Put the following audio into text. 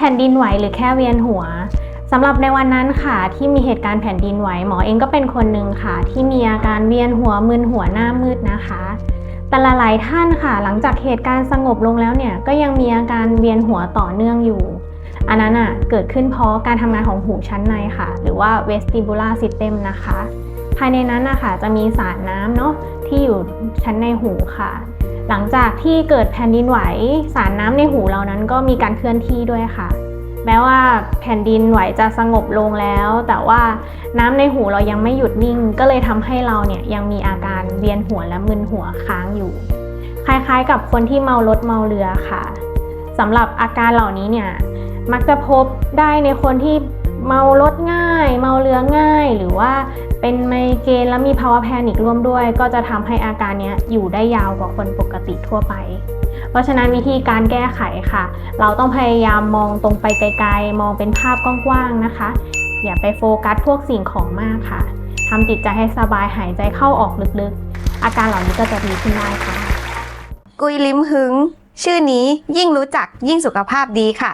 แผ่นดินไหวหรือแค่เวียนหัวสำหรับในวันนั้นค่ะ ที่มีเหตุการณ์แผ่นดินไหวหมอเองก็เป็นคนหนึ่งค่ะ ที่มีอาการเวียนหัวมึนหัวหน้ามืดนะคะ แต่ละหลายท่านค่ะ หลังจากเหตุการณ์สงบลงแล้วเนี่ยก็ยังมีอาการเวียนหัวต่อเนื่องอยู่ อันนั้นอะเกิดขึ้นเพราะการทำงานของหูชั้นในค่ะ หรือว่า vestibular system นะคะ ภายในนั้นนะคะจะมีสารน้ำเนาะที่อยู่ชั้นในหูค่ะ หลังจากที่เกิดแผ่นดินไหว สารน้ำในหูเรานั้นก็มีการเคลื่อนที่ด้วยค่ะ แม้ว่าแผ่นดินไหวจะสงบลงแล้ว แต่ว่าน้ำในหูเรายังไม่หยุดนิ่ง ก็เลยทำให้เราเนี่ยยังมีอาการเวียนหัวและมึนหัวค้างอยู่ คล้ายๆ กับคนที่เมารถเมาเรือค่ะสำหรับอาการเหล่านี้เนี่ยมักจะพบได้ในคนที่เมารถง่าย เมาเรือง่าย หรือว่า เป็นไมเกรนแล้วมีภาวะแพนิคร่วมด้วย ก็จะทำให้อาการนี้อยู่ได้ยาวกว่าคนปกติทั่วไป เพราะฉะนั้นวิธีการแก้ไขค่ะ เราต้องพยายามมองตรงไปไกลๆ มองเป็นภาพกว้างๆนะคะ อย่าไปโฟกัสพวกสิ่งของมากค่ะทำจิตใจให้สบายหายใจเข้าออกลึกๆ อาการเหล่านี้ก็จะดีขึ้นได้ค่ะ กุยลิมหึง ชื่อนี้ยิ่งรู้จักยิ่งสุขภาพดีค่ะ